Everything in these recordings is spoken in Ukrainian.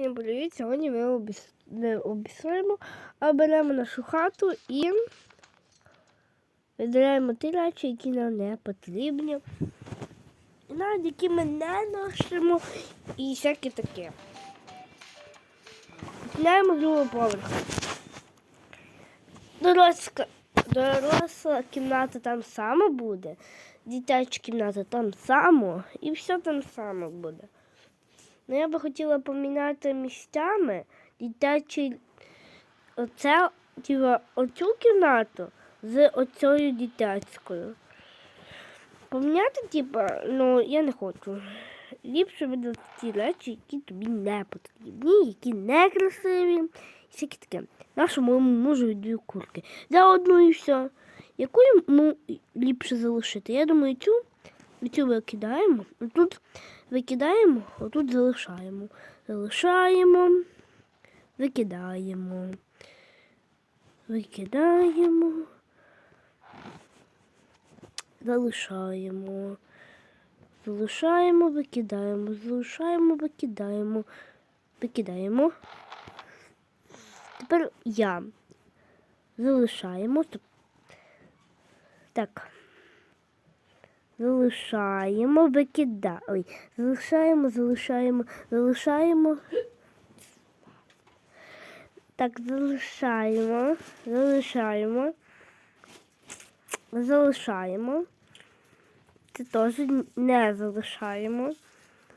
Всім привіт! Сьогодні ми обіс... не обісуємо, а нашу хату і видаляємо ті речі, які нам не потрібні. І навіть які ми не носимо і всяке таке. З другого поверху. Доросла, доросла кімната там сама буде, дитяча кімната там само, і все там саме буде. Ну, я би хотіла поміняти місцями дитячий оце, тіва, оцю кімнату з оцею дитячою. Поміняти, типа, ну, я не хочу. Ліпше буде ті речі, які тобі не потрібні, які не красиві. І Всякі таке. Нашу моєму мужу дві курки. За одну і все. Яку йому ліпше залишити? Я думаю, цю, цю викидаємо. Тут викидаємо, отут залишаємо. Залишаємо, викидаємо. Викидаємо. Залишаємо. Залишаємо, викидаємо, залишаємо, викидаємо, викидаємо. Тепер я. Залишаємо. Так. Залишаємо, викидаємо. Ой, залишаємо, залишаємо, залишаємо. Так, залишаємо, залишаємо. Залишаємо. Це теж не залишаємо.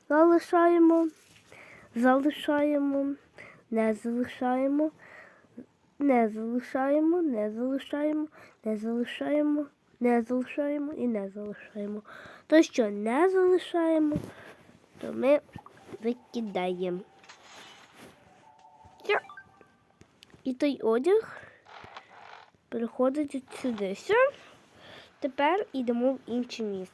Залишаємо. Залишаємо. Не залишаємо. Не залишаємо, не залишаємо, не залишаємо, не залишаємо і не залишаємо. То, що не залишаємо, то ми викидаємо. Все. І той одяг переходить от сюди. Все. Тепер йдемо в інше місце.